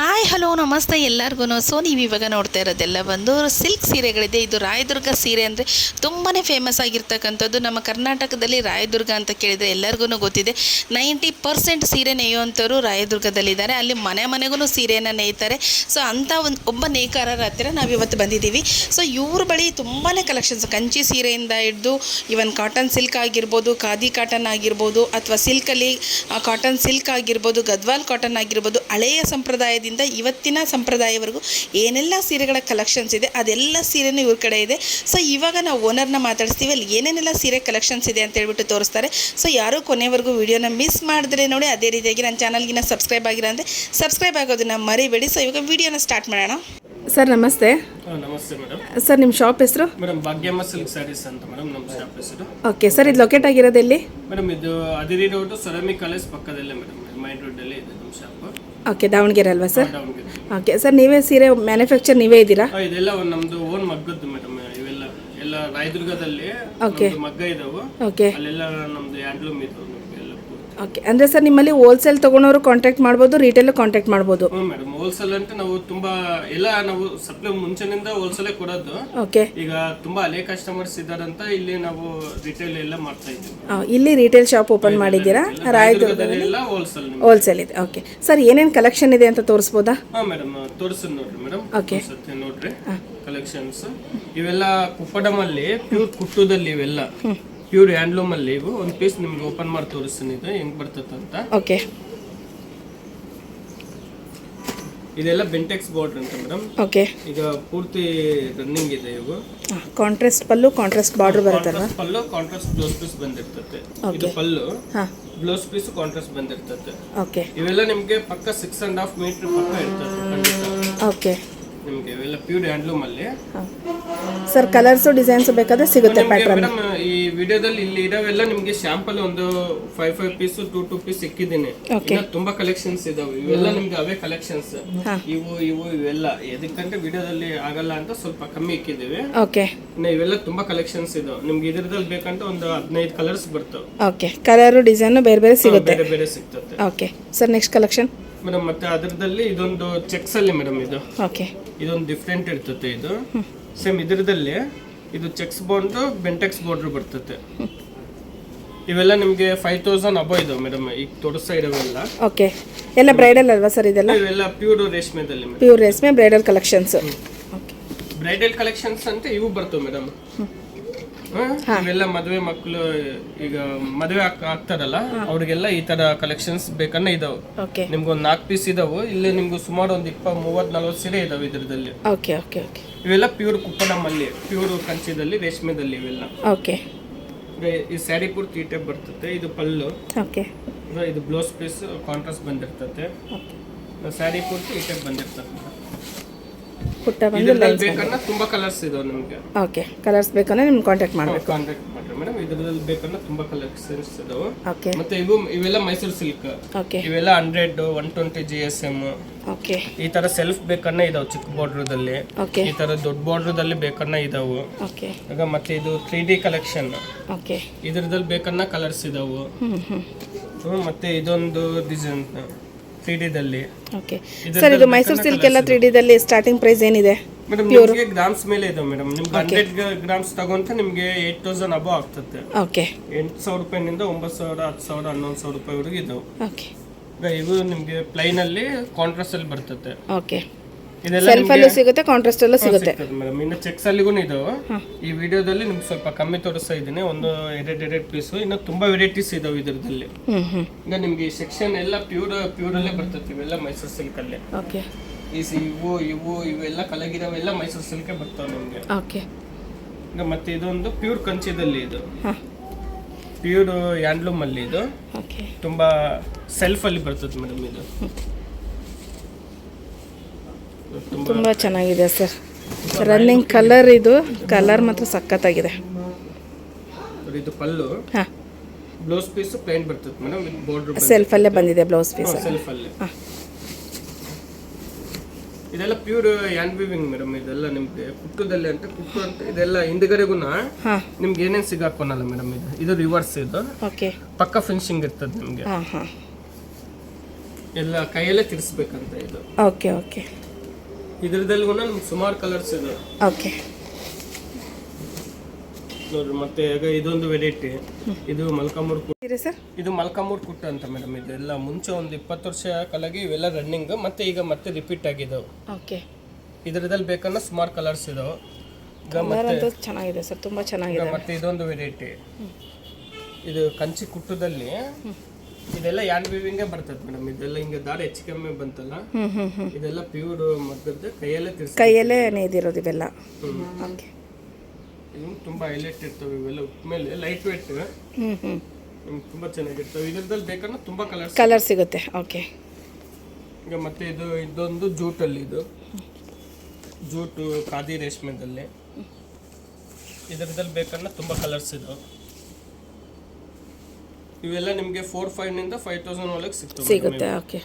Hi hello ನಮಸ್ತೆ ಎಲ್ಲರಿಗೂ so ನೀವು ಇವಾಗ ನೋಡ್ತಾ ಇರೋದೆಲ್ಲ ಬಂದು ಸಿಲ್ಕ್ ಸೀರೆಗಳಿದೆ. ಇದು ರಾಯದುರ್ಗ ಸೀರೆ ಅಂದರೆ ತುಂಬಾ ಫೇಮಸ್ ಆಗಿರ್ತಕ್ಕಂಥದ್ದು. ನಮ್ಮ ಕರ್ನಾಟಕದಲ್ಲಿ ರಾಯದುರ್ಗ ಅಂತ ಕೇಳಿದರೆ ಎಲ್ಲರಿಗೂ ಗೊತ್ತಿದೆ. ನೈಂಟಿ ಪರ್ಸೆಂಟ್ ಸೀರೆ ನೇಯುವಂಥವ್ರು ರಾಯದುರ್ಗದಲ್ಲಿದ್ದಾರೆ. ಅಲ್ಲಿ ಮನೆ ಮನೆಗೂ ಸೀರೆಯನ್ನು ನೇಯ್ತಾರೆ. ಸೊ ಅಂಥ ಒಂದು ಒಬ್ಬ ನೇಕಾರರ ಹತ್ತಿರ ನಾವು ಇವತ್ತು ಬಂದಿದ್ದೀವಿ. ಸೊ ಇವ್ರ ಬಳಿ ತುಂಬಾ ಕಲೆಕ್ಷನ್ಸ್ ಕಂಚಿ ಸೀರೆಯಿಂದ ಹಿಡ್ದು ಇವನ್ ಕಾಟನ್ ಸಿಲ್ಕ್ ಆಗಿರ್ಬೋದು, ಖಾದಿ ಕಾಟನ್ ಆಗಿರ್ಬೋದು, ಅಥವಾ ಸಿಲ್ಕಲ್ಲಿ ಕಾಟನ್ ಸಿಲ್ಕ್ ಆಗಿರ್ಬೋದು, ಗದ್ವಾಲ್ ಕಾಟನ್ ಆಗಿರ್ಬೋದು, ಹಳೆಯ ಸಂಪ್ರದಾಯದಿಂದ ಇವತ್ತಿನ ಸಂಪ್ರದಾಯವರೆಗೂ ಏನೆಲ್ಲ ಸೀರೆಗಳ ಕಲೆಕ್ಷನ್ಸ್ ಇದೆ ಅದೆಲ್ಲ ಸೀರೆನೂ ಇವ್ರ ಕಡೆ ಇದೆ. ಸೊ ಇವಾಗ ನಾವು ಓನರ್ನ ಮಾತಾಡಿಸ್ತೀವಿ ಅಲ್ಲಿ ಏನೇನೆಲ್ಲ ಸೀರೆ ಕಲೆಕ್ಷನ್ಸ್ ಇದೆ ಅಂತ ಹೇಳ್ಬಿಟ್ಟು ತೋರಿಸ್ತಾರೆ. ಸೊ ಯಾರೂ ಕೊನೆವರೆಗೂ ವಿಡಿಯೋನ ಮಿಸ್ ಮಾಡಿದ್ರೆ ನೋಡಿ ಅದೇ ರೀತಿಯಾಗಿ ನನ್ನ ಚಾನಲ್ಗಿನ ಸಬ್ಸ್ಕ್ರೈಬ್ ಆಗಿರೋ ಅಂದರೆ ಸಬ್ಸ್ಕ್ರೈಬ್ ಆಗೋದನ್ನ ಮರಿಬೇಡಿ. ಸೊ ಇವಾಗ ವಿಡಿಯೋನ ಸ್ಟಾರ್ಟ್ ಮಾಡೋಣ. ಸರ್ ನಮಸ್ತೆ. ನಮಸ್ತೆ ಮೇಡಮ್ ಸರ್ ನಿಮ್ಮ ಶಾಪ್ ಹೆಸರು? ಮೇಡಮ್ ಭಾಗ್ಯಮ್ಮ ಸಿಲ್ಕ್ ಸ್ಯಾರೀಸ್ ಅಂತ ಮೇಡಮ್ ನಮ್ಮ ಶಾಪ್ ಹೆಸರು. ಓಕೆ ಸರ್ ಇದು ಲೊಕೇಟ್ ಆಗಿರೋದು ಎಲ್ಲಿ? ಮೇಡಮ್ ಇದು ಅದಿರಿ ರೋಡ್ ಸೊರಮಿ ಕಾಲೇಜ್ ಪಕ್ಕದಲ್ಲೇ ಮೇಡಮ್ ಮೈನ್ ರೋಡ್ ಅಲ್ಲಿ ಇದೆ ನಮ್ಮ ಶಾಪು ಓಕೆ ದಾವಣಗೆರೆ ಅಲ್ವಾ ಸರ್ ದಾವಣಗೆರೆ. ಓಕೆ ಸರ್ ನೀವೇ ಸೀರೆ ಮ್ಯಾನುಫ್ಯಾಕ್ಚರ್ ನೀವೇ ಇದ್ದೀರಾ? ಇದೆಲ್ಲ ಒಂದು ನಮ್ದು ಓನ್ ಮಗ್ಗದ್ದು ಮೇಡಮ್ ಇವೆಲ್ಲ. ಎಲ್ಲ ರಾಯದುರ್ಗದಲ್ಲಿ ಓಕೆ ನಮ್ದು ಮಗ್ಗ ಇದಾವು. ಓಕೆ ಅಲ್ಲೆಲ್ಲ ನಮ್ದು ಹ್ಯಾಂಡ್ಲೂಮ್ ಇದು. ಓಕೆ ಅಂದರೆ ಸರ್ ನಿಮ್ಮಲ್ಲಿ ಹೋಲ್ಸೇಲ್ ತೊಗೊಳೋರು ಕಾಂಟ್ಯಾಕ್ಟ್ ಮಾಡ್ಬೋದು ರೀಟೇಲ್ ಕಾಂಟ್ಯಾಕ್ಟ್ ಮಾಡ್ಬೋದು? ಹ್ಞೂ ಮೇಡಮ್ ಹೋಲ್ಸೇಲ್ ಅಂತ ನಾವು ತುಂಬಾ ಎಲ್ಲ ನಾವು ಸಪ್ಲೈ ಮುಂಚೆನಿಂದ ಹೋಲ್ಸೇಲೇ ಕೊಡೋದು. ಓಕೆ ಈಗ ತುಂಬಾ ಹಳೆ ಕಸ್ಟಮರ್ಸ್ ಇದಾರಂತ ಇಲ್ಲಿ ನಾವು ರಿಟೇಲ್ ಎಲ್ಲ ಮಾಡ್ತಾ ಇದ್ದೀವಿ. ಆ, ಇಲ್ಲಿ ರೀಟೇಲ್ ಶಾಪ್ ಓಪನ್ ಮಾಡಿದ್ದೀರಾ? ರಾಯದುರ್ಗದಲ್ಲಿ? ಎಲ್ಲ ಹೋಲ್ಸೇಲ್ ಹೋಲ್ಸೇಲ್ ಇದೆ. ಓಕೆ ಸರ್ ಏನೇನು ಕಲೆಕ್ಷನ್ ಇದೆ ಅಂತ ತೋರಿಸ್ಬೋದಾ? ಹಾ ಮೇಡಮ್ ತೋರಿಸ್ತೀನಿ ನೋಡ್ರಿ ಮೇಡಮ್ ಓಕೆ ಸತ್ಯ ನೋಡ್ರಿ ಕಲೆಕ್ಷನ್ಸ್ ಇವೆಲ್ಲ ಕುಪ್ಪಡಮಲ್ಲಿ ಪ್ಯೂರ್ ಕುಟ್ಟುದಲ್ಲಿ ಇವೆಲ್ಲ ಪ್ಯೂರ್ ಹ್ಯಾಂಡ್ಲೂಮ್ ಅಲ್ಲಿ ಇವು. ಒಂದು ಪೀಸ್ ನಿಮ್ಗೆ ಓಪನ್ ಮಾಡಿ ತೋರಿಸ್ತೀನಿ. ಇದು ಹೆಂಗ್ ಬರ್ತದೆ ಅಂತ. ಓಕೆ ಇದೆಲ್ಲ ಬೆಂಟೆಕ್ಸ್ ಬಾರ್ಡರ್ ಅಂತ ಮೇಡಮ್ ಓಕೆ ಈಗ ಪೂರ್ತಿ ರನ್ನಿಂಗ್ ಇದೆ ಇವು. ಕಾಂಟ್ರಾಸ್ಟ್ ಪಲ್ಲು ಕಾಂಟ್ರಾಸ್ಟ್ ಬಾರ್ಡರ್ ಬರುತ್ತಲ್ವಾ ಅಲ್ವಾ ಪಲ್ಲು ಕಾಂಟ್ರಾಸ್ಟ್ ಬ್ಲೌಸ್ ಪೀಸ್ ಬಂದಿರ್ತದೆ ಇದು ಪಲ್ಲು. ಹಾಂ. ಬ್ಲೌಸ್ ಪೀಸ್ ಕಾಂಟ್ರಾಸ್ಟ್ ಬಂದಿರ್ತದೆ ಓಕೆ ಇವೆಲ್ಲ ನಿಮಗೆ ಪಕ್ಕ ಸಿಕ್ಸ್ ಅಂಡ್ ಹಾಫ್ ಮೀಟರ್ ಪಕ್ಕ ಇರ್ತದೆ ಓಕೆ ನಿಮ್ಗೆ ಇವೆಲ್ಲ ಪ್ಯೂರ್ ಹ್ಯಾಂಡ್ಲೂಮ್ ಅಲ್ಲಿ. ಸರ್ ಕಲರ್ಸ್ ಡಿಸೈನ್ಸ್ ಬೇಕಾದ್ರೆ ಸಿಗುತ್ತೆ ಪ್ಯಾಟರ್ನ್ ಮೇಡಮ್ ಈ ವಿಡಿಯೋದಲ್ಲಿ ಇಲ್ಲಿ ಇದಾವೆಲ್ಲ ನಿಮಗೆ ಶ್ಯಾಂಪಲ್ ಒಂದು five five piece two two piece ಸಿಕ್ಕಿದ್ದೀನಿ. Okay. ಇನ್ನ ತುಂಬಾ ಕಲೆಕ್ಷನ್ಸ್ ಇದಾವೆ. ಇವೆಲ್ಲ ನಿಮ್ಗೆ ಅವೇ ಕಲೆಕ್ಷನ್ಸ್ ಇವು ಇವು ಇವೆಲ್ಲ. ಎದಕ್ಕಂತ ವಿಡಿಯೋದಲ್ಲಿ ಆಗಲ್ಲ ಅಂತ ಸ್ವಲ್ಪ ಕಮ್ಮಿ ಇಕ್ಕಿದ್ದೀವಿ. ಓಕೆ ಇನ್ನ ಇವೆಲ್ಲ ತುಂಬಾ ಕಲೆಕ್ಷನ್ಸ್ ಇದಾವೆ. ನಿಮ್ಗೆ ಇದ್ರದಲ್ಲಿ ಬೇಕಂತ ಒಂದು ಹದಿನೈದು ಕಲರ್ಸ್ ಬರ್ತವೆ. ಓಕೆ ಕಲರು ಡಿಸೈನು ಬೇರೆ ಬೇರೆ ಸಿಗುತ್ತೆ. ಬೇರೆ ಬೇರೆ ಸಿಗ್ತದೆ. Okay sir next collection madam ಮತ್ತೆ ಅದರದಲ್ಲಿ ಇದೊಂದು ಚೆಕ್ಸ್ ಅಲ್ಲಿ ಮೇಡಮ್ ಇದು. ಓಕೆ ಇದೊಂದು ಡಿಫ್ರೆಂಟ್ ಇರ್ತತೆ ಇದು. ಸೇಮ್ ಇದರದಲ್ಲಿ ಇದು ಚೆಕ್ಸ್ ಬಾಂಡ್ ಬೆಂಟೆಕ್ಸ್ ಬಾರ್ಡರ್ ಬರ್ತತೆ. ಇವೆಲ್ಲ ನಿಮಗೆ ಫೈವ್ ತೌಸಂಡ್ ಅಬೋ ಇದಾವೆ ಮೇಡಮ್ ಈಗ ತೋರಿಸ್ತಾ ಇರೋವೆಲ್ಲ. ಓಕೆ ಎಲ್ಲ ಬ್ರೈಡಲ್ ಅಲ್ವಾ ಸರ್ ಇದೆಲ್ಲ? ಇವೆಲ್ಲ ಪ್ಯೂರ್ ರೇಷ್ಮೆದಲ್ಲಿ ಮೇಡಮ್. ಪ್ಯೂರ್ ರೇಷ್ಮೆ bridal collections okay bridal collections ಅಂತ ಇವು ಬರ್ತವೆ ಮೇಡಮ್. ಇವೆಲ್ಲ ಮದುವೆ ಮಕ್ಕಳು ಈಗ ಮದುವೆ ಆಗ್- ಆಗ್ತಾರಲ್ಲ ಅವ್ರಿಗೆಲ್ಲ ಈ ತರ ಕಲೆಕ್ಷನ್ಸ್ ಬೇಕನ್ನ ಇದಾವೆ. ಓಕೆ. ನಿಮ್ಗೆ ಒಂದು ನಾಲ್ಕು ಪೀಸ್ ಇದಾವೆ ಇಲ್ಲಿ ನಿಮ್ಗೆ ಸುಮಾರು ಒಂದು ಇಪ್ಪ ಮೂವತ್ ನಲ್ವತ್ತು ಸೀರೆ ಇದಾವೆ ಇದ್ರದಲ್ಲಿ. Okay okay okay. ಇವೆಲ್ಲ ಪ್ಯೂರ್ ನಮ್ಮಲ್ಲಿ ಪ್ಯೂರ್ ಕಂಚಿದಲ್ಲಿ ರೇಷ್ಮೆದಲ್ಲಿ ಇವೆಲ್ಲ. ಓಕೆ. ಈ ಸ್ಯಾರಿ ಪೂರ್ತಿ ಈ ಟೈಪ್ ಬರ್ತದೆ ಇದು ಪಲ್ಲು. ಓಕೆ. ಇದು ಬ್ಲೌಸ್ ಪೀಸ್ ಕಾಂಟ್ರಾಸ್ಟ್ ಬಂದಿರ್ತದೆ ಸ್ಯಾರಿ ಪೂರ್ತಿ ಈ ಟೈಪ್ ಬಂದಿರ್ತದೆ ಪುಟ್ಟ ಬಂದು ಲೈನ್ಸ್ ಬೇಕನ್ನ ತುಂಬಾ ಕಲರ್ಸ್ ಇದಾವೆ ನಿಮಗೆ. ಓಕೆ ಕಲರ್ಸ್ ಬೇಕಂದ್ರೆ ನಿಮ್ಗೆ ಕಾಂಟ್ಯಾಕ್ಟ್ ಮಾಡಬೇಕು. ಕಾಂಟ್ಯಾಕ್ಟ್ ಮಾಡ್ರಿ. ಮೇಡಮ್ ಇದರಲ್ಲಿ ಬೇಕನ್ನ ತುಂಬಾ ಕಲರ್ಸ್ ಇದಾವೆ ಓಕೆ ಮತ್ತೆ ಇವು ಇವೆಲ್ಲ ಮೈಸೂರು ಸಿಲ್ಕ್ ಓಕೆ ಇವೆಲ್ಲ hundred one twenty G S M okay ಈ ತರ ಸೆಲ್ಫ್ ಬೇಕನ್ನ ಇದಾವೆ ಚಿಕ್ಕ ಬಾರ್ಡ್ರದಲ್ಲಿ ಓಕೆ ಈ ತರ ದೊಡ್ಡ ಬಾರ್ಡ್ರದಲ್ಲಿ ಬೇಕನ್ನ ಇದಾವು. ಓಕೆ ಈಗ ಮತ್ತೆ ಇದು ತ್ರೀ ಡಿ ಕಲೆಕ್ಷನ್ ಓಕೆ ಇದ್ರದಲ್ಲಿ ಬೇಕನ್ನ ಕಲರ್ಸ್ ಇದಾವು. ಮತ್ತೆ ಇದೊಂದು ಡಿಸೈನ್ ತ್ರೀ ಡಿದಲ್ಲಿ ಓಕೆ ಸರ್ ಇದು ಮೈಸೂರು ಸಿಲ್ಕ್ ಎಲ್ಲ ತ್ರೀ ಡಿದಲ್ಲಿ ಸ್ಟಾರ್ಟಿಂಗ್ ಪ್ರೈಸ್ ಏನಿದೆ? ಮೇಡಮ್ ನಿಮಗೆ ಗ್ರಾಮ್ಸ್ ಮೇಲೆ ಇದೆ ಮೇಡಮ್ ನಿಮ್ಗೆ ಹಂಡ್ರೆಡ್ ಗ್ರಾಮ್ಸ್ ತಗೊಂತ ನಿಮಗೆ ಏಟ್ ತೌಸಂಡ್ ಅಬೋ ಆಗ್ತದೆ ಓಕೆ ಎಂಟು ಸಾವಿರ ರೂಪಾಯಿನಿಂದ ಒಂಬತ್ತು ಸಾವಿರ ಹತ್ತು ಸಾವಿರ ಹನ್ನೊಂದು ಸಾವಿರ ರೂಪಾಯಿವರೆಗೂ ಇದಾವೆ. ಓಕೆ ಇವು ನಿಮಗೆ ಪ್ಲೈನಲ್ಲಿ ಅಲ್ಲಿ ಕಾಂಟ್ರಾಸ್ಟ್ ಅಲ್ಲಿ ಬರ್ತದೆ ಓಕೆ ಇದೆಲ್ಲ ಅಲ್ಲಿ ಸಿಗುತ್ತೆ ಕಾಂಟ್ರಾಸ್ಟ್ ಅಲ್ಲೂ ಸಿಗುತ್ತೆ. ಮೇಡಮ್ ಇನ್ನು ಚೆಕ್ಸ್ ಅಲ್ಲಿಗೂ ಇದಾವೆ. ಈ ವಿಡಿಯೋದಲ್ಲಿ ನಿಮ್ಗೆ ಸ್ವಲ್ಪ ಕಮ್ಮಿ ತೋರಿಸ್ತಾ ಇದ್ದೀನಿ. ಒಂದು ಎರಡ್ ಎರಡ್ ಪೀಸು ಇನ್ನು ತುಂಬಾ ವೆರೈಟೀಸ್ ಇದಾವೆ ಇದರಲ್ಲಿ ಹ್ಮ್ ಹ್ಞೂ ಈಗ ನಿಮ್ಗೆ ಈ ಸೆಕ್ಷನ್ ಎಲ್ಲ ಪ್ಯೂರ್ ಪ್ಯೂರ್ ಅಲ್ಲೇ ಬರ್ತದೆ ಇವೆಲ್ಲ ಮೈಸೂರು ಸಿಲ್ಕ್ ಅಲ್ಲಿ. ಓಕೆ ಈ ಸಿ- ಇವು ಇವು ಇವೆಲ್ಲ ಮೈಸೂರ್ ಮೈಸೂರು ಸಿಲ್ಕೆ ಬರ್ತಾವೆ ನಿಮಗೆ. ಓಕೆ ಈಗ ಮತ್ತೆ ಇದೊಂದು ಪ್ಯೂರ್ ಕಂಚಿದಲ್ಲಿ ಇದು. ಪ್ಯೂರ್ ಹ್ಯಾಂಡ್ಲೂಮ್ ಅಲ್ಲಿ ಇದು. ಓಕೆ ತುಂಬಾ ಸೆಲ್ಫ್ ಅಲ್ಲಿ ಬರ್ತದೆ ಮೇಡಮ್ ಇದು. ತುಂಬಾ ಚೆನ್ನಾಗಿದೆ ಸರ್. ರನ್ನಿಂಗ್ ಕಲರ್ ಇದು. ಕಲರ್ ಮಾತ್ರ ಸಖತ್ತಾಗಿದೆ. ಇದು ಪಲ್ಲು. ಹಾಂ. ಬ್ಲೌಸ್ ಪೀಸ್ ಪ್ಲೈನ್ ಬರ್ತದೆ ಮೇಡಮ್ ವಿತ್ ಬಾರ್ಡರ್ ಸೆಲ್ಫಲ್ಲೇ ಬಂದಿದೆ ಬ್ಲೌಸ್ ಪೀಸ್ ಸೆಲ್ಫ್ ಅಲ್ಲೇ. ಇದೆಲ್ಲ ಪ್ಯೂರ್ ಹ್ಯಾಂಡ್ ವಿವಿಂಗ್ ಮೇಡಮ್ ಇದೆಲ್ಲ ನಿಮಗೆ ಕುಟ್ಟದಲ್ಲಿ ಅಂತ ಕುಟ್ಟು ಅಂತ ಇದೆಲ್ಲ ಹಿಂದ್ಗಡೆಗುನ ಹಾಂ. ನಿಮ್ಗೆ ಏನೇನು ಸಿಗಾಕೋನಲ್ಲ ಮೇಡಮ್ ಇದು? ಇದು ರಿವರ್ಸ್ ಇದು. ಓಕೆ. ಪಕ್ಕ ಫಿನಿಶಿಂಗ್ ಇರ್ತದೆ ನಿಮಗೆ. ಹಾಂ ಹಾಂ. ಎಲ್ಲ ಕೈಯಲ್ಲೇ ತಿರ್ಸ್ಬೇಕಂತ ಇದು. Okay okay. ಇದ್ರದಲ್ಲಿ ಕೂಡ ನಮ್ಗೆ ಸುಮಾರು ಕಲರ್ಸ್ ಇದೆ. ಓಕೆ. ನೋಡ್ರಿ ಮತ್ತೆ ಈಗ ಇದೊಂದು ವೆರೈಟಿ ಇದು ಮಲ್ಕಾಮೂರ್ ಕುಟ್ ಸೀರೆ. ಇದು ಮಲ್ಕಾಮೂರ್ ಕುಟ್ಟ ಅಂತ ಮೇಡಮ್ ಇದೆಲ್ಲ ಮುಂಚೆ ಒಂದು ಇಪ್ಪತ್ತು ವರ್ಷ ಕಲಗಿ ಇವೆಲ್ಲ ರನ್ನಿಂಗ್ ಮತ್ತೆ ಈಗ ಮತ್ತೆ ರಿಪೀಟ್ ಆಗಿದಾವೆ. ಓಕೆ. ಇದ್ರದಲ್ಲಿ ಬೇಕನ್ನ ಸುಮಾರು ಕಲರ್ಸ್ ಇದಾವೆ. ಈಗ ಮತ್ತೆ ಚೆನ್ನಾಗಿದೆ ಸರ್ ತುಂಬಾ ಚೆನ್ನಾಗಿದೆ. ಮತ್ತೆ ಇದೊಂದು ವೆರೈಟಿ ಇದು ಕಂಚಿ ಕುಟ್ಟದಲ್ಲಿ ಇದೆಲ್ಲ ಯಾನ್ ವೀವಿಂಗೇ ಬರ್ತದೆ ಮೇಡಮ್ ಇದೆಲ್ಲ ಹಿಂಗೆ ದಾರ ಹೆಚ್ಚು ಕಮ್ಮಿ ಬಂತಲ್ಲ ಇದೆಲ್ಲ ಪ್ಯೂರ್ ಮದ್ದದ್ದು ಕೈಯಲ್ಲೇ ತಿರ್ಸಿ ಕೈಯಲ್ಲೇ ನೇದಿರೋದು ಇವೆಲ್ಲ. ಓಕೆ ಇವು ತುಂಬಾ ಹೈಲೈಟ್ ಇರ್ತವೆ ಇವೆಲ್ಲ ಮೇಲೆ ಲೈಟ್ ವೇಟ್ ತುಂಬ ನಿಮ್ಗೆ ತುಂಬಾ ಚೆನ್ನಾಗಿರ್ತವೆ. ಇದ್ರದಲ್ಲಿ ಬೇಕಂದ್ರೆ ತುಂಬಾ ಕಲರ್ಸ್ ಕಲರ್ ಸಿಗುತ್ತೆ. ಓಕೆ ಈಗ ಮತ್ತೆ ಇದು ಇದೊಂದು ಜೂಟಲ್ಲಿ ಇದು. ಜೂಟು ಖಾದಿ ರೇಷ್ಮೆದಲ್ಲಿ. ಇದರದಲ್ಲಿ ಬೇಕಂದ್ರೆ ತುಂಬ ಕಲರ್ಸ್ ಇದಾವೆ ಇವೆಲ್ಲ ನಿಮಗೆ ಫೋರ್ ಫೈವ್ನಿಂದ ಫೈವ್ ತೌಸಂಡ್ ಒಳಗೆ ಸಿಗ್ತದೆ ಸಿಗುತ್ತೆ ಓಕೆ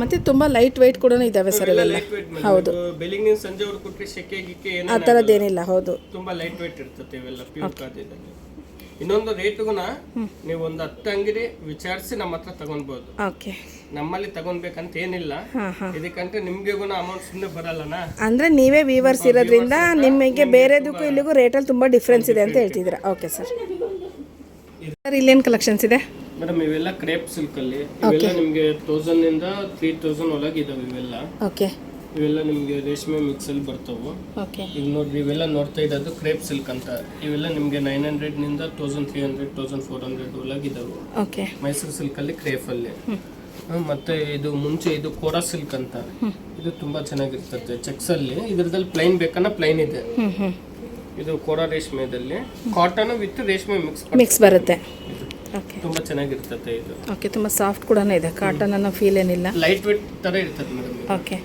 ಮತ್ತೆ ತುಂಬಾ ಲೈಟ್ ವೆಯ್ಟ್ ಕೂಡ ಇದಾವೆ ಸರ್ ಇವೆಲ್ಲ. ಹೌದು. ಬೆಳಿಗ್ಗೆ ಸಂಜೆ ಅವ್ರು ಕೊಟ್ಟರೆ ಶೆಕೆ ಗಿಕ್ಕೆ ಆ ಏನೋ ಥರದ್ದೇನಿಲ್ಲ ಹೌದು. ತುಂಬಾ ಲೈಟ್ ವೆಯ್ಟ್ ಇರ್ತದೆ ಇವೆಲ್ಲ ಪ್ಯೂರ್ ಖಾದಿದಲ್ಲಿ ಇನ್ನೊಂದು ರೇಟ್ಗುನ ನೀವು ಒಂದು ಹತ್ತು ಅಂಗಡಿ ವಿಚಾರಿಸಿ ನಮ್ಮ ಹತ್ರ ತಗೊಂಡ್ಬೋದು. ಓಕೆ ನಮ್ಮಲ್ಲಿ ತಗೊಳ್ಬೇಕಂತ ಏನಿಲ್ಲ. ಇದಕ್ಕಂತ ನಿಮ್ಗೆ ಗುಣ ಅಮೌಂಟ್ ಸುಮ್ಮನೆ ಬರಲ್ಲನಾ? ಅಂದ್ರೆ ನೀವೇ ವೀವರ್ಸ್ ಇರೋದ್ರಿಂದ ನಿಮಗೆ ಬೇರೆದಕ್ಕೂ ಇಲ್ಲಿಗೂ ರೇಟಲ್ಲಿ ತುಂಬಾ ಡಿಫ್ರೆನ್ಸ್ ಇದೆ ಅಂತ ಹೇಳ್ತಿದ್ದೀರಾ. ಓಕೆ ಸರ್ ಸರ್ ಇಲ್ಲೇನು ಕಲೆಕ್ಷನ್ಸ್ ಇದೆ? ಮೇಡಮ್ ಇವೆಲ್ಲ ಕ್ರೇಪ್ ಸಿಲ್ಕ್ ಅಲ್ಲಿ. ಇವೆಲ್ಲ ನಿಮಗೆ ತೌಸಂಡ್ ಇಂದ ತ್ರೀ ತೌಸಂಡ್ ಒಳಗೆ ಇದಾವೆ ಇವೆಲ್ಲ. ಓಕೆ ಇವೆಲ್ಲ ನಿಮಗೆ ರೇಷ್ಮೆ ಮಿಕ್ಸ್ ಅಲ್ಲಿ ಬರ್ತಾವು. ಓಕೆ ಈಗ ನೋಡ್ರಿ ಇವೆಲ್ಲ ನೋಡ್ತಾ ಇರೋದು ಕ್ರೇಪ್ ಸಿಲ್ಕ್ ಅಂತ. ಇವೆಲ್ಲ ನಿಮಗೆ nine ಹಂಡ್ರೆಡ್ನಿಂದ thousand three hundred thousand four hundred ಒಳಗೆ ಇದಾವೆ. ಓಕೆ ಮೈಸೂರು ಸಿಲ್ಕ್ ಅಲ್ಲಿ ಕ್ರೇಪ್ ಅಲ್ಲಿ. ಮತ್ತೆ ಇದು ಮುಂಚೆ ಇದು ಕೋರಾ ಸಿಲ್ಕ್ ಅಂತ. ಇದು ತುಂಬಾ ಚೆನ್ನಾಗಿರ್ತದೆ ಚೆಕ್ಸ್ ಅಲ್ಲಿ. ಇದ್ರದಲ್ಲಿ ಪ್ಲೈನ್ ಬೇಕನ್ನ ಪ್ಲೈನ್ ಇದೆ. ಇದು ಕೋರಾ ರೇಷ್ಮೆದಲ್ಲಿ. ಕಾಟನ್ ವಿತ್ ರೇಷ್ಮೆ ಮಿಕ್ಸ್ ಮಿಕ್ಸ್ ಬರುತ್ತೆ. ಓಕೆ ತುಂಬಾ ಚೆನ್ನಾಗಿರ್ತದೆ ಇದು. ಓಕೆ ತುಂಬಾ ಸಾಫ್ಟ್ ಕೂಡ ಇದೆ. ಕಾಟನ್ ಅನ್ನೋ ಫೀಲ್ ಏನಿಲ್ಲ. ಲೈಟ್ ವೇಟ್ ತರ ಇರ್ತದೆ ಮೇಡಮ್ ಓಕೆ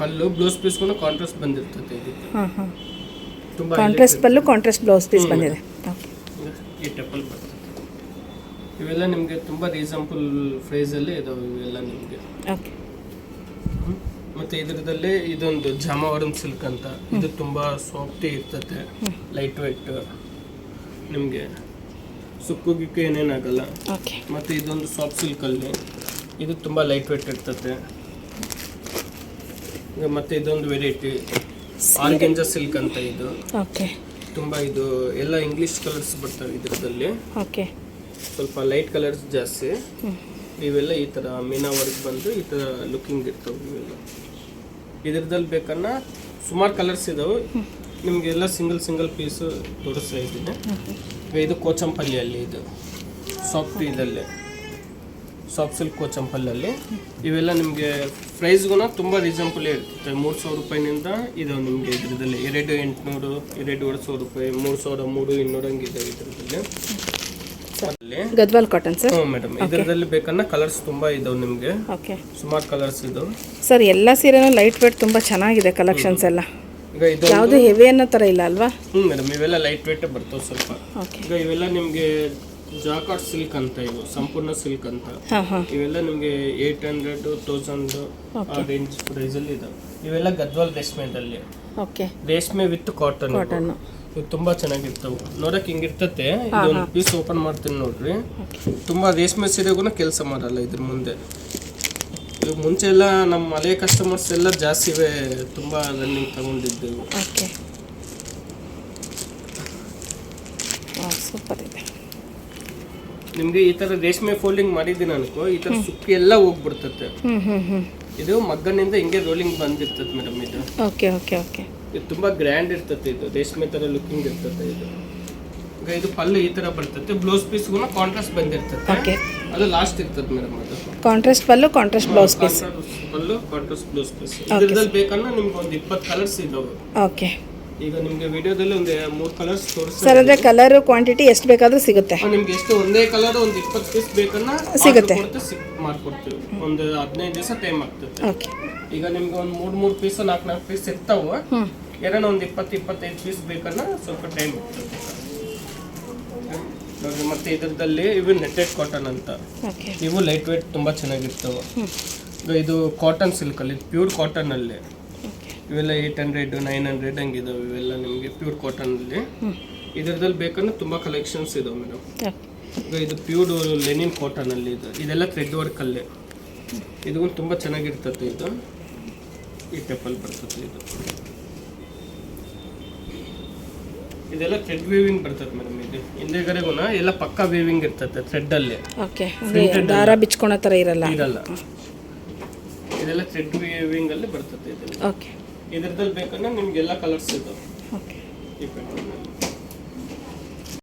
ಪಲ್ಲು ಬ್ಲೌಸ್ ಪೀಸ್ ಕೂಡ ಕಾಂಟ್ರಾಸ್ಟ್ ಬಂದಿರ್ತದೆ ಇದು. ಹಾಂ ಹಾಂ. ತುಂಬಾ ಕಾಂಟ್ರಾಸ್ಟ್ ಪಲ್ಲು ಕಾಂಟ್ರಾಸ್ಟ್ ಬ್ಲೌಸ್ ಪೀಸ್ ಬಂದಿದೆ. ಓಕೆ ಈ ಟಪಲ್ ಬರ್ತದೆ. ಇವೆಲ್ಲ ನಿಮಗೆ ತುಂಬಾ ರೀಸನಬಲ್ ಫ್ರೇಸ್ ಅಲ್ಲಿ ಇದಾವೆ ಇವೆಲ್ಲ ನಿಮಗೆ. ಓಕೆ ಮತ್ತೆ ಇದರದಲ್ಲೇ ಇದೊಂದು ಜಾಮಾವರಂ ಸಿಲ್ಕ್ ಅಂತ. ಇದು ತುಂಬಾ ಸಾಫ್ಟಿ ಇರ್ತದೆ ಲೈಟ್ ವೈಟ್ ನಿಮಗೆ ಸುಕ್ಕು ಗಿಕ್ಕು ಏನೇನಾಗಲ್ಲ ಮತ್ತೆ ಇದೊಂದು ಸಾಫ್ಟ್ ಸಿಲ್ಕ್ ಅಲ್ಲಿ ಇದು ತುಂಬಾ ಲೈಟ್ ವೈಟ್ ಇರ್ತದೆ ಈಗ ಮತ್ತೆ ಇದೊಂದು ವೆರೈಟಿ ಆರ್ಗೆಂಜ ಸಿಲ್ಕ್ ಅಂತ ಇದು. ಓಕೆ ತುಂಬಾ ಇದು ಎಲ್ಲ ಇಂಗ್ಲಿಷ್ ಕಲರ್ಸ್ ಬರ್ತವೆ ಇದರದಲ್ಲಿ. ಓಕೆ ಸ್ವಲ್ಪ ಲೈಟ್ ಕಲರ್ಸ್ ಜಾಸ್ತಿ. ಇವೆಲ್ಲ ಈ ಥರ ಮೀನಾ ವರ್ಕ್ ಬಂದು ಈ ಥರ ಲುಕಿಂಗ್ ಇರ್ತವೆ ಇವೆಲ್ಲ. ಇದ್ರದಲ್ಲಿ ಬೇಕನ್ನ ಸುಮಾರು ಕಲರ್ಸ್ ಇದಾವೆ. ನಿಮಗೆಲ್ಲ ಸಿಂಗಲ್ ಸಿಂಗಲ್ ಪೀಸು ತೋರಿಸ್ತಾ ಇದ್ದೀನಿ. ಇದು ಕೋಚಂಪಲ್ಲಿಯಲ್ಲಿ ಇದು. ಸಾಫ್ಟ್ ಇದಲ್ಲೇ ಸಾಫ್ಟ್ ಸಿಲ್ಕ್ ಕೋಚಂಪಲ್ಲಲ್ಲಿ. ಇವೆಲ್ಲ ನಿಮಗೆ ಪ್ರೈಸ್ಗೂ ತುಂಬ ರೀಸನಬಲ್ ಇರ್ತದೆ ಮೂರು ಸಾವಿರ ರೂಪಾಯಿನಿಂದ ಇದಾವೆ ನಿಮಗೆ ಇದ್ರದಲ್ಲಿ. ಎರಡು ಎಂಟುನೂರು ಎರಡೂವರೆ ಸಾವಿರ ರೂಪಾಯಿ, ಮೂರು ಸಾವಿರ, ಮೂರು ಇನ್ನೂರು ಹಂಗೆ ಇದ್ರದಲ್ಲಿ. ಅಲ್ಲಿ ಗದ್ವಾಲ್ ಕಾಟನ್ ಸರ್ ಹ್ಞೂ ಮೇಡಮ್ ಇದರಲ್ಲಿ ಬೇಕನ್ನ ಕಲರ್ಸ್ ತುಂಬಾ ಇದಾವೆ ನಿಮಗೆ. ಓಕೆ ಸುಮಾರು ಕಲರ್ಸ್ ಇದು ಸರ್ ಎಲ್ಲ ಸೀರೆನೂ ಲೈಟ್ ವೇಟ್ ತುಂಬಾ ಚೆನ್ನಾಗಿದೆ ಕಲೆಕ್ಷನ್ಸ್ ಎಲ್ಲ. ಈಗ ಇದು ಯಾವುದು ಹೆವಿ ಅನ್ನೋ ತರ ಇಲ್ಲ ಅಲ್ವಾ? ಹ್ಞೂ ಮೇಡಮ್ ಇವೆಲ್ಲ ಲೈಟ್ ವೇಟ್ ಬರ್ತವೆ ಸ್ವಲ್ಪ. ಓಕೆ ಈಗ ಇವೆಲ್ಲ ನಿಮಗೆ ಜಾಕಾಟ್ ಸಿಲ್ಕ್ ಅಂತ ಇವು ಸಂಪೂರ್ಣ ಸಿಲ್ಕ್ ಅಂತ. ಇವೆಲ್ಲ ನಿಮಗೆ ಏಯ್ಟ್ ಹಂಡ್ರೆಡ್ ತೌಸಂಡ್ ರೇಂಜ್ ಪ್ರೈಸಲ್ಲಿ ಇದಾವೆ. ಇವೆಲ್ಲ ಗದ್ವಾಲ್ ರೇಷ್ಮೆದಲ್ಲಿ ಓಕೆ ರೇಷ್ಮೆ ವಿತ್ ಕಾಟನ್ ಕಾಟನ್ನು ಇವು ತುಂಬಾ ಚೆನ್ನಾಗಿರ್ತವು. ನೋಡಕ್ ಹಿಂಗಿರ್ತತೆ ಇದೊಂದು ಪೀಸ್ ಓಪನ್ ಮಾಡ್ತೀನಿ ನೋಡ್ರಿ. ತುಂಬಾ ರೇಷ್ಮೆ ಸೀರೆಗೂ ಕೆಲಸ ಮಾಡಲ್ಲ ಇದ್ರ ಮುಂದೆ. ಇವಾಗ ಮುಂಚೆ ಎಲ್ಲ ನಮ್ಮ ಹಳೆಯ ಕಸ್ಟಮರ್ಸ್ ಎಲ್ಲ ಜಾಸ್ತಿ ಇವೆ ತುಂಬಾ ರನ್ನಿಂಗ್ ತಗೊಂಡಿದ್ದೆವು. ಸೂಪರ್ ಇದೆ. ನಿಮ್ಗೆ ಈ ತರ ರೇಷ್ಮೆ ಫೋಲ್ಡಿಂಗ್ ಮಾಡಿದ್ದೀನಿ ಅನ್ಕೋ ಈ ತರ ಸುಕ್ಕಿ ಎಲ್ಲ ಹೋಗ್ಬಿಡ್ತತೆ. ಇದು ಮಗ್ಗನಿಂದ ಹಿಂಗೆ ರೋಲಿಂಗ್ ಬಂದಿರ್ತದೆ ಮೇಡಮ್ ಇದು. Okay okay okay. ಇದು ತುಂಬಾ ಗ್ರ್ಯಾಂಡ್ ಇರ್ತದೆ ಇದು. ರೇಷ್ಮೆ ಥರ ಲುಕಿಂಗ್ ಇರ್ತತೆ ಇದು. ಈಗ ಇದು ಪಲ್ಲು ಈ ತರ ಬರ್ತದೆ ಬ್ಲೌಸ್ ಪೀಸ್ಗೂ ಕಾಂಟ್ರಾಸ್ಟ್ ಓಕೆ ಅದು ಲಾಸ್ಟ್ ಇರ್ತದೆ ಮೇಡಮ್ ಅದು. ಕಾಂಟ್ರಾಸ್ಟ್ ಪಲ್ಲು ಕಾಂಟ್ರಾಸ್ಟ್ ಬ್ಲೌಸ್ ಪೀಸ್ ಪಲ್ಲು ಕಾಂಟ್ರಾಸ್ಟ್ ಬ್ಲೌಸ್ ಪೀಸ್ ಇದ್ರದಲ್ಲಿ ಬೇಕನ್ನ ನಿಮ್ಗೆ ಒಂದು ಇಪ್ಪತ್ತು ಕಲರ್ಸ್ ಇದಾವೆ. ಓಕೆ ಈಗ ನಿಮಗೆ ವಿಡಿಯೋದಲ್ಲಿ ಒಂದು ಮೂರು ಕಲರ್ಸ್ ತೋರಿಸ್ತಾರೆ ಸರ್ ಅಂದರೆ ಕಲರ್ ಕ್ವಾಂಟಿಟಿ ಎಷ್ಟು ಬೇಕಾದರೂ ಸಿಗುತ್ತೆ. ನಿಮ್ಗೆ ಎಷ್ಟು ಒಂದೇ ಕಲರ್ ಒಂದು ಇಪ್ಪತ್ತು ಪೀಸ್ ಬೇಕನ್ನ ಸಿಗುತ್ತೆ. ಮಾಡ್ಕೊಡ್ತೀವಿ. ಒಂದು ಹದಿನೈದು ದಿವಸ ಟೈಮ್ ಆಗ್ತದೆ. ಓಕೆ ಈಗ ನಿಮ್ಗೆ ಒಂದು ಮೂರು ಮೂರು ಪೀಸ್ ನಾಲ್ಕು ನಾಲ್ಕು ಪೀಸ್ ಇರ್ತಾವ. ಹ್ಞೂ ಏನೋ ಒಂದು ಇಪ್ಪತ್ತು ಇಪ್ಪತ್ತೈದು ಪೀಸ್ ಬೇಕನ್ನ ಸ್ವಲ್ಪ ಟೈಮ್ ಇರ್ತದೆ ನೋಡಿ ಮತ್ತೆ ಇದರದಲ್ಲಿ ಇವು ನೆಟ್ಟೆಡ್ ಕಾಟನ್ ಅಂತ. ಇವು ಲೈಟ್ ವೇಟ್ ತುಂಬಾ ಚೆನ್ನಾಗಿರ್ತವೆ. ಇದು ಕಾಟನ್ ಸಿಲ್ಕ್ ಅಲ್ಲಿ ಪ್ಯೂರ್ ಕಾಟನ್ ಅಲ್ಲಿ. ಓಕೆ ಇವೆಲ್ಲ ಏಯ್ಟ್ ಹಂಡ್ರೆಡ್ ನೈನ್ ಹಂಡ್ರೆಡ್ ಹಂಗಿದಾವೆ ಇವೆಲ್ಲ ನಿಮಗೆ ಪ್ಯೂರ್ ಕಾಟನ್ ಅಲ್ಲಿ. ಇದರದಲ್ಲಿ ಬೇಕಂದ್ರೆ ತುಂಬಾ ಕಲೆಕ್ಷನ್ಸ್ ಇದಾವೆ ಮೇಡಮ್ ಈಗ ಇದು ಪ್ಯೂರ್ ಲೆನಿನ್ ಕಾಟನ್ ಅಲ್ಲಿ ಇದು. ಇದೆಲ್ಲ ಥ್ರೆಡ್ ವರ್ಕ್ ಅಲ್ಲಿ. ಇದು ತುಂಬಾ ಚೆನ್ನಾಗಿರ್ತದೆ ಇದು. ಈ ಟೆಪಲ್ ಬರ್ತದೆ ಇದು. ಇದೆಲ್ಲ ಥ್ರೆಡ್ ವೇವಿಂಗ್ ಬರ್ತದೆ ಮೇಡಮ್ ಇದು. ಹಿಂದೆಗಡೆಗುನ ಎಲ್ಲ ಪಕ್ಕ ವೇವಿಂಗ್ ಇರ್ತದೆ ಥ್ರೆಡ್ ಅಲ್ಲಿ. ಓಕೆ ದಾರ ಬಿಚ್ಕೊಳೋ ಥರ ಇರಲ್ಲ? ಇರಲ್ಲ. ಇದೆಲ್ಲ ಥ್ರೆಡ್ ವೇವಿಂಗ್ ಅಲ್ಲಿ ಬರ್ತದೆ ಇದೆಲ್ಲ ಓಕೆ ಇದರದಲ್ಲಿ ಬೇಕಂದ್ರೆ ನಿಮ್ಗೆ ಎಲ್ಲ ಕಲರ್ಸ್ ಇದಾವೆ. ಓಕೆ ಈ pattern ಅಲ್ಲಿ